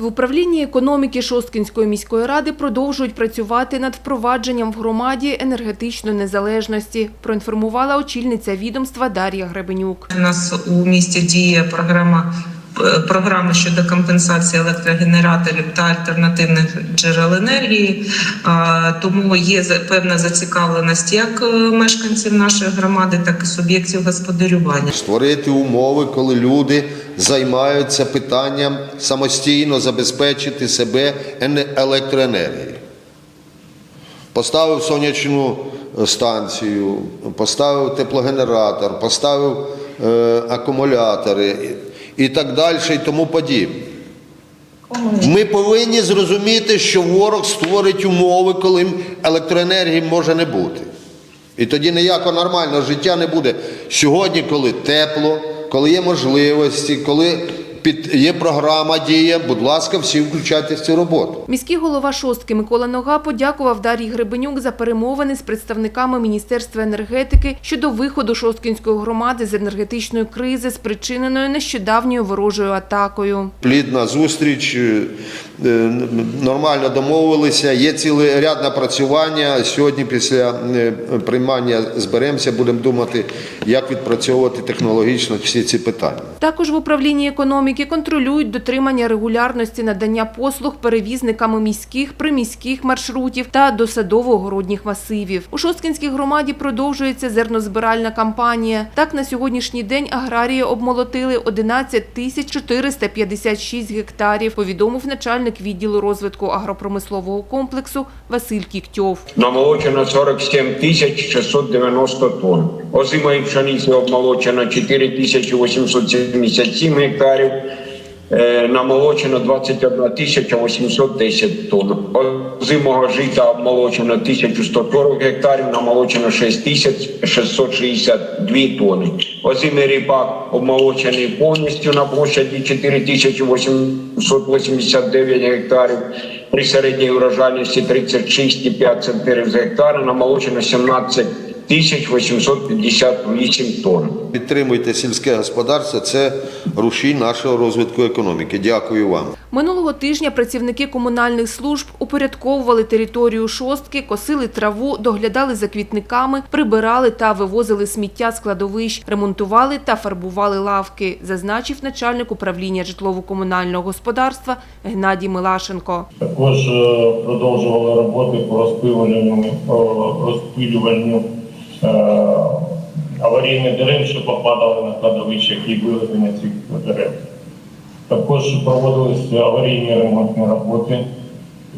В управлінні економіки Шосткінської міської ради продовжують працювати над впровадженням в громаді енергетичної незалежності, проінформувала очільниця відомства Дар'я Гребенюк. У нас у місті діє програма програми щодо компенсації електрогенераторів та альтернативних джерел енергії. Тому є певна зацікавленість як е, мешканців нашої громади, так і суб'єктів господарювання. створити умови, коли люди займаються питанням самостійно забезпечити себе електроенергією. Поставив сонячну е, станцію, поставив теплогенератор, поставив е, акумулятори і, так далі, і тому подібне. Ми повинні зрозуміти, що ворог створить умови, коли електроенергії може не бути. І тоді ніякого нормального життя не буде. Сьогодні, коли тепло, коли є можливості, коли під, є програма діє, будь ласка, всі включайтесь в цю роботу. Міський голова Шостки Микола Нога подякував Дар'ї Гребенюк за перемовини з представниками Міністерства енергетики щодо виходу Шосткінської громади з енергетичної кризи, спричиненої нещодавньою ворожою атакою. Плідна зустріч, е, нормально домовилися. Є цілий ряд напрацювання. Сьогодні, після е, приймання, зберемося, будемо думати, як відпрацьовувати технологічно всі ці питання. Також в управлінні економіки контролюють дотримання регулярності надання послуг перевізниками міських, приміських маршрутів та досадово-городніх масивів. У Шосткінській громаді продовжується зернозбиральна кампанія. Так, на сьогоднішній день аграрії обмолотили 11 тисяч 456 гектарів, повідомив начальник відділу розвитку агропромислового комплексу Василь Кіктьов. Намолочено 47 тисяч 690 тонн. Озимої пшениці обмолочено 4 тисячі 877 гектарів. Е, Намолочено 21 тисяча 810 тонн. Озимого жита обмолочено 1140 гектарів, намолочено 6 тисяч 662 тонни. Озимий ріпак обмолочений повністю на площаді 4 тисячі 889 гектарів. При середній урожайності 36,5 центнерів з гектара намолочено 17 тисяч 858 тонн. Підтримуйте сільське господарство, це рушій нашого розвитку економіки. Дякую вам. Минулого тижня працівники комунальних служб упорядковували територію шостки, косили траву, доглядали за квітниками, прибирали та вивозили сміття з кладовищ, ремонтували та фарбували лавки, зазначив начальник управління житлово-комунального господарства Геннадій Милашенко. Також е, продовжували роботи по розпилюванню, е, розпилюванню аварійних дерев, що попадали на кладовищах і вивезення цих дерев. Також проводилися аварійні ремонтні роботи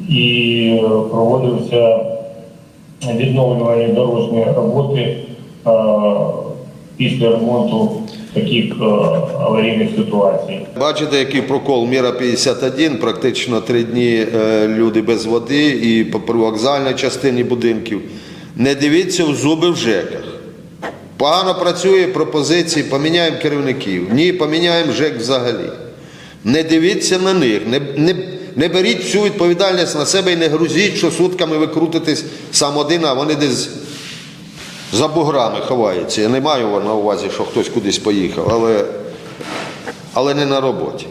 і е, проводилися відновлювальні дорожні роботи е, після ремонту таких е, аварійних ситуацій. Бачите, який прокол Міра 51, практично три дні е, люди без води і по привокзальній частині будинків. Не дивіться в зуби в ЖЕКах. Погано працює пропозиції, поміняємо керівників. Ні, поміняємо ЖЕК взагалі. Не дивіться на них, не, не, не беріть всю відповідальність на себе і не грузіть, що сутками ви крутитесь сам один, а вони десь за буграми ховаються. Я не маю на увазі, що хтось кудись поїхав, але, але не на роботі.